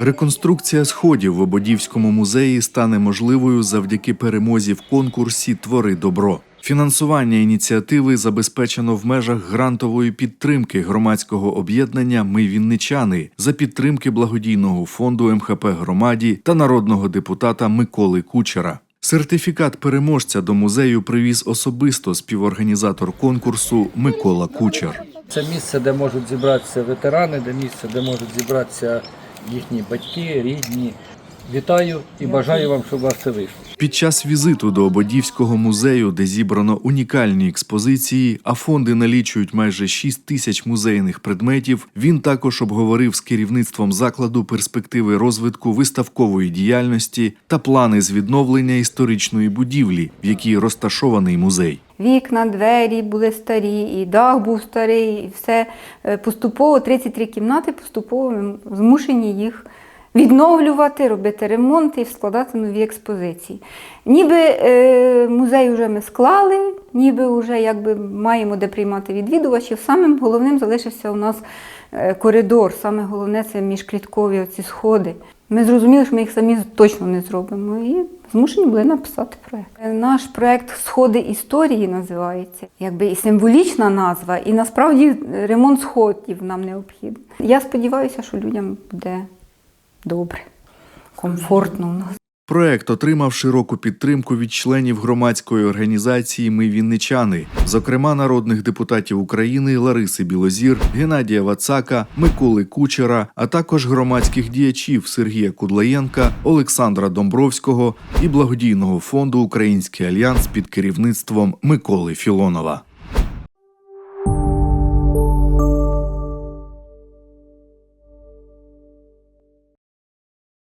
Реконструкція сходів в Ободівському музеї стане можливою завдяки перемозі в конкурсі Твори добро. Фінансування ініціативи забезпечено в межах грантової підтримки громадського об'єднання Ми Вінничани за підтримки благодійного фонду МХП громаді та народного депутата Миколи Кучера. Сертифікат переможця до музею привіз особисто співорганізатор конкурсу Микола Кучер. Це місце, де можуть зібратися ветерани, де місце, де можуть зібратися їхні батьки, рідні. Вітаю і бажаю вам, щоб у вас це вийшло. Під час візиту до Ободівського музею, де зібрано унікальні експозиції, а фонди налічують майже 6 тисяч музейних предметів, він також обговорив з керівництвом закладу перспективи розвитку виставкової діяльності та плани з відновлення історичної будівлі, в якій розташований музей. Вікна, двері були старі, і дах був старий, і все Е, поступово 33 кімнати, поступово ми змушені їх відновлювати, робити ремонт і складати нові експозиції. Ніби е, музей вже ми склали, ніби вже якби маємо де приймати відвідувачів. Самим головним залишився у нас е, коридор. Саме головне це міжкліткові оці сходи. Ми зрозуміли, що ми їх самі точно не зробимо. І змушені були написати проект. Е, Наш проект Сходи історії називається, якби і символічна назва, і насправді ремонт сходів нам необхідний. Я сподіваюся, що людям буде добре, комфортно у нас. Проект отримав широку підтримку від членів громадської організації Ми Вінничани, зокрема народних депутатів України Лариси Білозір, Геннадія Вацака, Миколи Кучера, а також громадських діячів Сергія Кудлаєнка, Олександра Домбровського і благодійного фонду Український альянс під керівництвом Миколи Філонова.